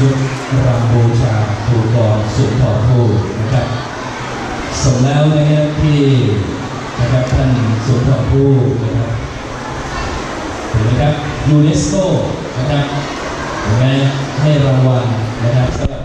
ยุครับรำบูชาภูกรสุนทรภูนะครับสมแล้วนะครับที่นะครับท่านสุนทรภูนะครับเห็นไหมครับยูเนสโกนะครับเห็นไหมให้รางวัลนะครับ